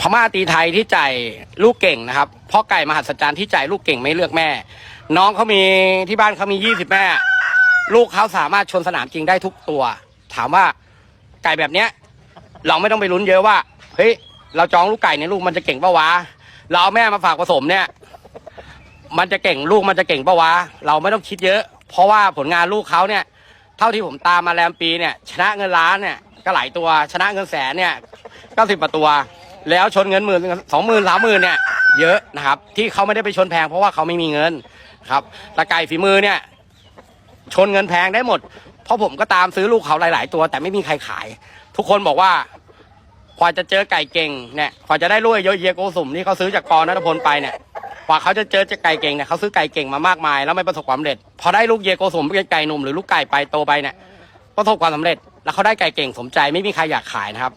พม่าตีไทยที่จ่ายลูกเก่งนะครับพ่อไก่มหัศจรรย์ที่จ่ายลูกเก่งไม่เลือกแม่ น้องเขามีที่บ้านเขามียี่สิบแม่ ลูกเขาสามารถชนสนามจริงได้ทุกตัว ถามว่าไก่แบบเนี้ย เราไม่ต้องไปลุ้นเยอะว่าเฮ้ยเราจองลูกไก่เนี่ยลูกมันจะเก่งปะวะเราเอาแม่มาฝากผสมเนี่ย มันจะเก่งลูกมันจะเก่งปะวะเราไม่ต้องคิดเยอะ เพราะว่าผลงานลูกเขาเนี่ย เท่าที่ผมตามมาแรมปีเนี่ย ชนะเงินล้านเนี่ยก็หลายตัวชนะเงินแสนเนี่ยก็สิบตัว แล้วชนเงินหมื่นสองหมื่นสามหมื่นเนี่ยเยอะนะครับ ที่เขาไม่ได้ไปชนแพงเพราะว่าเขาไม่มีเงินครับต่ไก่ฝีมือเนี่ย ชนเงินแพงได้หมด เพราะผมก็ตามซื้อลูกเขาหลาย ๆ ตัว แต่ไม่มีใครขาย ทุกคนบอกว่ากว่าจะเจอไก่เก่งเนี่ยกว่าจะได้ลูกเยอะเยโกสุ่มที่เขาซื้อจากกรนัทพลไปเนี่ยกว่าเขาจะเจอจไก่เก่งเนี่ยเขาซื้อไก่เก่งมามากมาย แล้วไม่ประสบความสำเร็จ พอได้ลูกเยโกสุ่มเป็นไก่หนุ่มหรือลูกไก่ไปโตไปเนี่ยประสบความสำเร็จ แล้วเขาได้ไก่เก่งสมใจไม่มีใครอยากขายนะครับ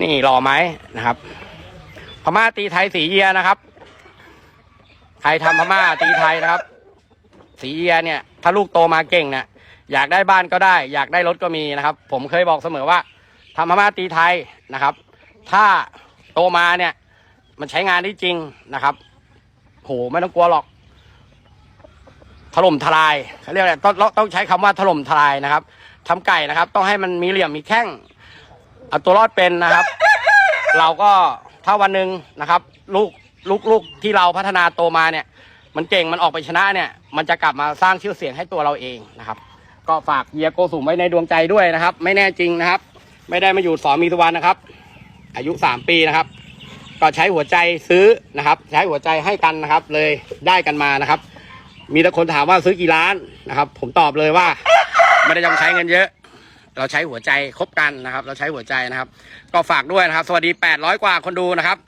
นี่รอไหมนะครับ พม่าตีไทยสีเยียนะครับใครทำพม่าตีไทยนะครับ สีเยียเนี่ย ถ้าลูกโตมาเก่งเนี่ยอยากได้บ้านก็ได้ อยากได้รถก็มีนะครับ ผมเคยบอกเสมอว่าทำพม่าตีไทยนะครับ ถ้าโตมาเนี่ย มันใช้งานได้จริงนะครับโหไม่ต้องกลัวหรอกถล่มทลายเขาเรียกอะไรต้องต้องใช้คำว่าถล่มทลายนะครับทำไก่นะครับ ต้องให้มันมีเหลี่ยมมีแข้ง เอาตัวรอดเป็นนะครับ เราก็ถ้าวันหนึ่งนะครับ ลูกลูกลูกที่เราพัฒนาโตมาเนี่ย มันเก่งมันออกไปชนะเนี่ย มันจะกลับมาสร้างชื่อเสียงให้ตัวเราเองนะครับ ก็ฝากเยียโกสุมไว้ในดวงใจด้วยนะครับ ไม่แน่จริงนะครับ ไม่ได้มาอยู่สอนมีสุวรรณนะครับ อายุสามปีนะครับ ก็ใช้หัวใจซื้อนะครับ ใช้หัวใจให้กันนะครับ เลยได้กันมานะครับ มีแต่คนถามว่าซื้อกี่ล้านนะครับ ผมตอบเลยว่า ไม่ได้ต้องใช้เงินเยอะ เราใช้หัวใจคบกันนะครับ เราใช้หัวใจนะครับ ก็ฝากด้วยนะครับ สวัสดี 800 กว่าคนดูนะครับ